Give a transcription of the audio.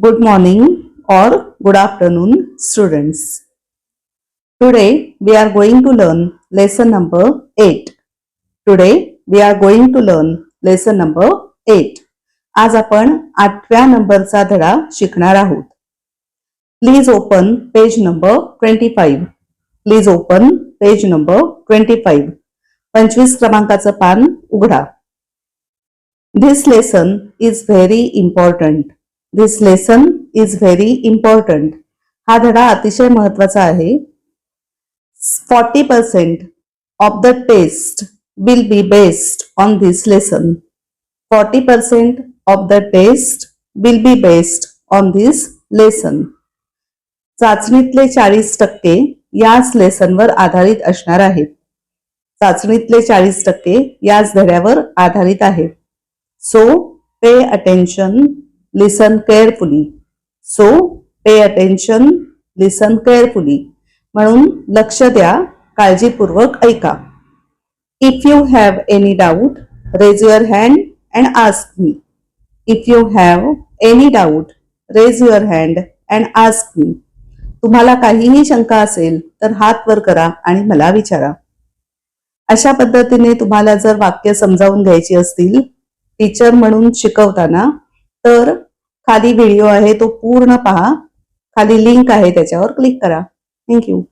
Good morning or good afternoon, students. Today we are going to learn lesson number 8. Today we are going to learn lesson number 8. आज आपण आठव्या नंबरचा धडा शिकणार आहोत please open page number twenty five please open page number twenty five पंचवीस क्रमांकाचं पान उघडा this lesson is very important this lesson is very important हा धडा अतिशय महत्त्वाचा आहे. Forty percent of the test will be based on this lesson forty percent of the test will be based on this lesson चाचणीतले चाळीस टक्के याच लेसनवर आधारित असणार आहेत. चाचणीतले चाळीस टक्के याच धड्यावर आधारित आहेत. So pay attention listen carefully so pay attention listen carefully म्हणून लक्ष द्या काळजीपूर्वक ऐका. If you have any doubt raise your hand and ask me if you have any doubt raise your hand and ask me तुम्हाला काहीही शंका असेल तर हात वर करा आणि मला विचारा. अशा पद्धतीने तुम्हाला जर वाक्य समजावून घ्यायची असतील टीचर म्हणून शिकवताना तर खाली व्हिडिओ आहे तो पूर्ण पहा. खाली लिंक आहे त्याच्यावर क्लिक करा. थँक्यू